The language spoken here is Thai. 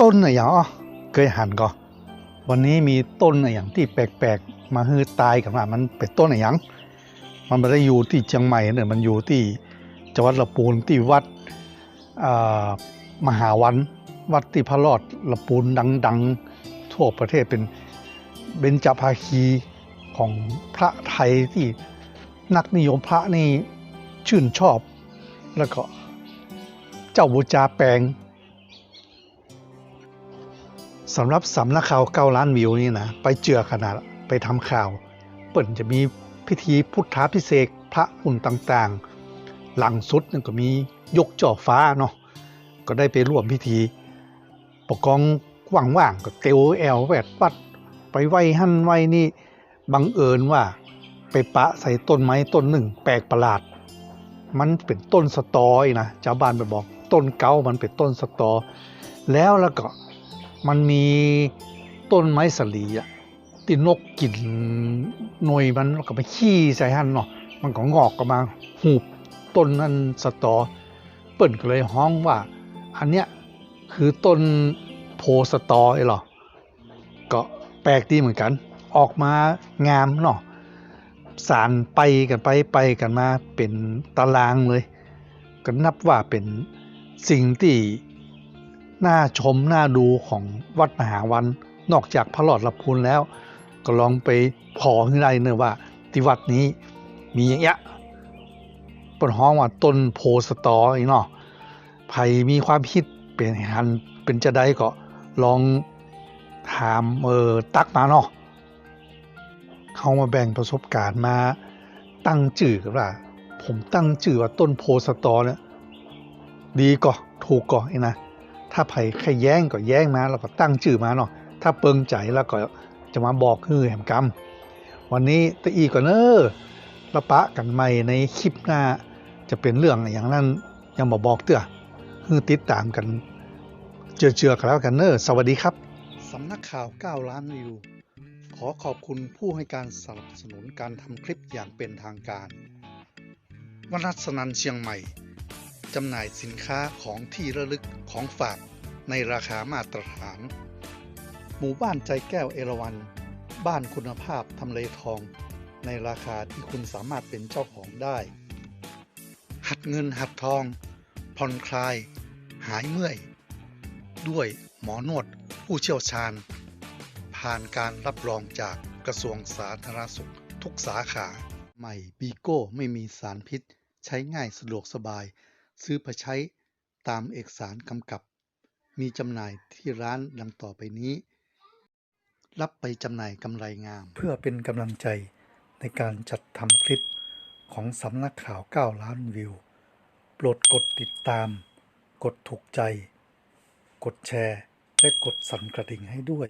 ต้นอะไรอย่างอ๋อเคยหันก็วันนี้มีต้นอะไรอย่างที่แปลกๆ มาฮือตายกันว่ามันเป็นต้นอะไรอย่างมันไม่ได้อยู่ที่เชียงใหม่เนี่ยมันอยู่ที่จังหวัดละปูนที่วัดมหาวันวัดที่พระรอดละปูนดัง ๆ ทั่วประเทศเป็นเบญจภาคีของพระไทยที่นักนิยมพระนี่ชื่นชอบ แล้วก็เจ้าบูจาแปลง สำหรับสำนักข่าวเก้าล้านวิวนี่นะ ไปเจือขนาดไปทำข่าว เปิ่นจะมีพิธีพุทธาพิเศษพระหุ่นต่างๆ หลังสุดนั่นก็มียกจ่อฟ้าเนาะก็ได้ไปร่วมพิธี ปกกองว่างๆก็เตียวแอลแวดวัด ไปไหวหั่นไหวนี่บังเอิญว่า ไปปะใส่ต้นไม้ต้นหนึ่ง แปลกประหลาด มันเป็นต้นสตออีนะชาวบ้านไปบอกต้นเกามันเป็นต้นสตอ แล้วแล้วก็ มันมีต้นไม้สลีอะที่นกกินหน่วยมันแล้วก็ไปขี้ใส่หันเนาะมันก็งอกออกมาหูบต้นนั้นสตอ เปิ่นก็เลยฮ้องว่า อันเนี้ยคือต้นโพสตอไอ้หรอก็แปลกดีเหมือนกัน ออกมางามเนาะสารไปกันไปไปกันมาเป็นตารางเลย ก็นับว่าเป็นสิ่งที่ น่าชมน่าดูของวัดมหาวัน นอกจากพระหลอดลำพูนแล้ว ก็ลองไปพอให้ได้เนอะว่าที่วัดนี้มีอย่างเงี้ยปนห้องว่าต้นโพสตออีเนาะใครมีความคิดเป็นหันเป็นจะได้ก็ลองถามเออตักมาเนาะเขามาแบ่งประสบการณ์มาตั้งจื่อกันว่าผมตั้งจื่อว่าต้นโพสตอเนี่ยดีก็ถูกก็ไอ้นะ ถ้าไผ่ใครแย้งก็แย้งมาแล้วก็ตั้งชื่อมาเนาะถ้าเปิงใจแล้วก็จะมาบอกคือแหมกรรม วันนี้ตะอีก่อนเนอละปะกันใหม่ในคลิปหน้า จะเป็นเรื่องอย่างนั้นยังบอกบอกเตื้อคือติดตามกัน เจือกันแล้วกันเนอสวัสดีครับสำนักข่าว 9 ล้านวิว ขอขอบคุณผู้ให้การสนับสนุนการทำคลิปอย่างเป็นทางการวนัสนันเชียงใหม่ จำหน่ายสินค้าของที่ระลึกของฝาก ในราคามาตรฐาน หมู่บ้านใจแก้วเอราวัน บ้านคุณภาพทำเลทอง ในราคาที่คุณสามารถเป็นเจ้าของได้ หัดเงินหัดทอง ผ่อนคลาย หายเมื่อย ด้วยหมอนวดผู้เชี่ยวชาญ ผ่านการรับรองจากกระทรวงสาธารณสุขทุกสาขาใหม่บีโก้ไม่มีสารพิษ ใช้ง่ายสะดวกสบาย ซื้อไปใช้ตามเอกสารกำกับ มีจำหน่ายที่ร้านดังต่อไปนี้ รับไปจำหน่ายกำไรงาม เพื่อเป็นกำลังใจในการจัดทำคลิปของสำนักข่าว 9 ล้านวิว โปรดกดติดตาม กดถูกใจ กดแชร์ และกดสั่นกระดิ่งให้ด้วย